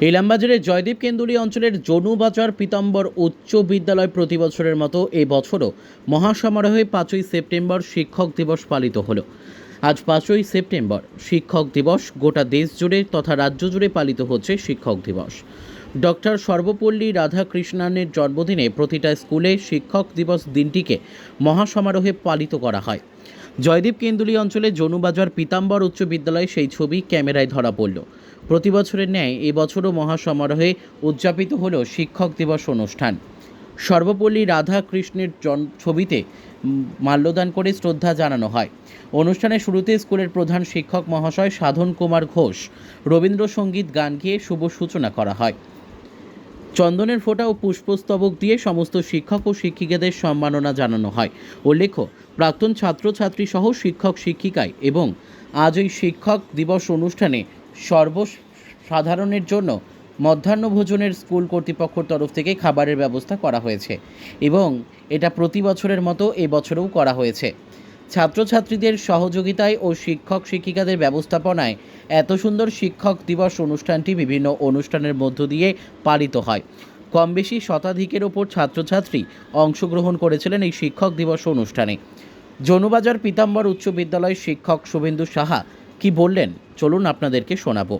ইলামবাজারের জয়দীপ কেন্দুলি অঞ্চলের জনুবাজার পীতাম্বর উচ্চ বিদ্যালয় প্রতি বছরের মতো এবছরও বছরও মহাসমারোহে পাঁচই সেপ্টেম্বর শিক্ষক দিবস পালিত হলো। আজ পাঁচই সেপ্টেম্বর শিক্ষক দিবস গোটা দেশ জুড়ে তথা রাজ্য জুড়ে পালিত হচ্ছে শিক্ষক দিবস। ডক্টর সর্বপল্লী রাধাকৃষ্ণানের জন্মদিনে প্রতিটা স্কুলে শিক্ষক দিবস দিনটিকে মহাসমারোহে পালিত করা হয়। জয়দীপ কেন্দুলি অঞ্চলে জনুবাজার পীতাম্বর উচ্চ বিদ্যালয়ে সেই ছবি ক্যামেরায় ধরা পড়ল। প্রতি বছরের ন্যায় এবছরও মহাসমারোহে উদযাপিত হল শিক্ষক দিবস অনুষ্ঠান। সর্বপল্লী রাধাকৃষ্ণের ছবিতে মাল্যদান করে শ্রদ্ধা জানানো হয়। অনুষ্ঠানের শুরুতে স্কুলের প্রধান শিক্ষক মহাশয় সাধন কুমার ঘোষ, রবীন্দ্রসঙ্গীত গান গিয়ে শুভ সূচনা করা হয়। চন্দনের ফোঁটা ও পুষ্পস্তবক দিয়ে সমস্ত শিক্ষক ও শিক্ষিকাদের সম্মাননা জানানো হয়। উল্লেখ্য, প্রাক্তন ছাত্রছাত্রী সহ শিক্ষক শিক্ষিকায় এবং আজ এই শিক্ষক দিবস অনুষ্ঠানে সর্বসাধারণের জন্য মধ্যাহ্নভোজনের স্কুল কর্তৃপক্ষের তরফ থেকে খাবারের ব্যবস্থা করা হয়েছে এবং এটা প্রতি বছরের মতো এবছরেও করা হয়েছে। ছাত্রছাত্রীদের সহযোগিতায় ও শিক্ষক শিক্ষিকাদের ব্যবস্থাপনায় এত সুন্দর শিক্ষক দিবস অনুষ্ঠানটি বিভিন্ন অনুষ্ঠানের মধ্য দিয়ে পালিত হয়। কম বেশি শতাধিকের ওপর ছাত্রছাত্রী অংশগ্রহণ করেছিলেন এই শিক্ষক দিবস অনুষ্ঠানে। জনুবাজার পীতাম্বর উচ্চ বিদ্যালয়ের শিক্ষক শুভেন্দু সাহা কি বললেন? চলুন আপনাদেরকে শোনাবো।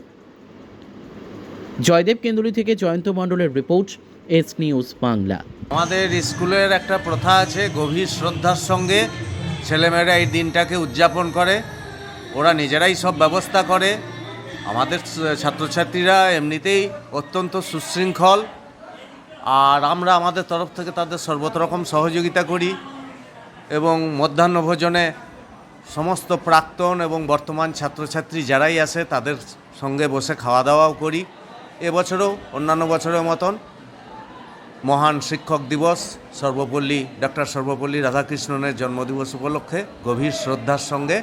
জয়দেব কেন্দুলি থেকে জয়ন্ত মণ্ডলের রিপোর্ট, এস নিউজ বাংলা। আমাদের স্কুলের একটা প্রথা আছে গভীর শ্রদ্ধার সঙ্গে। ছেলেমেয়েরা এই দিনটাকে উদযাপন করে, ওরা নিজেরাই সব ব্যবস্থা করে। আমাদের ছাত্রছাত্রীরা এমনিতেই অত্যন্ত সুশৃঙ্খল। আর আমরা আমাদের তরফ থেকে তাদের সর্বতরকম সহযোগিতা করি এবং মধ্যাহ্নভোজনে সমস্ত প্রাক্তন এবং বর্তমান ছাত্রছাত্রী যারাই আসে তাদের সঙ্গে বসে খাওয়া দাওয়াও করি। এবছরও, অন্যান্য বছরের মতন মহান শিক্ষক দিবস, সর্বপল্লী ডক্টর সর্বপল্লী রাধাকৃষ্ণনের জন্মদিবস উপলক্ষে গভীর শ্রদ্ধার সঙ্গে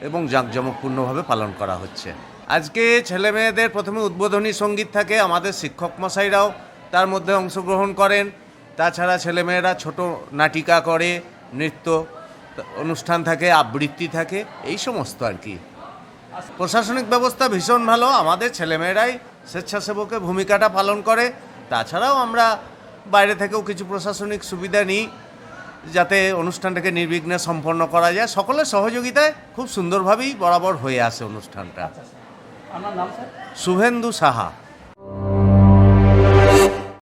এবং জাঁকজমকপূর্ণভাবে পালন করা হচ্ছে। আজকে ছেলে মেয়েদের প্রথমে উদ্বোধনী সংগীত থাকে আমাদের শিক্ষক মশাইরাও তার মধ্যে অংশগ্রহণ করেন। তাছাড়া ছেলেমেয়েরা ছোট নাটিকা করে, নৃত্য অনুষ্ঠান থাকে, আবৃত্তি থাকে, এই সমস্ত আর কি। প্রশাসনিক ব্যবস্থা ভীষণ ভালো, আমাদের ছেলেমেয়েরাই স্বেচ্ছাসেবকের ভূমিকাটা পালন করে। তাছাড়াও আমরা বাইরে থেকেও কিছু প্রশাসনিক সুবিধা নিই যাতে অনুষ্ঠানটাকে নির্বিঘ্নে সম্পন্ন করা যায়। সকলের সহযোগিতায় খুব সুন্দরভাবেই বরাবর হয়ে আসে অনুষ্ঠানটা। আপনার নাম শুভেন্দু সাহা।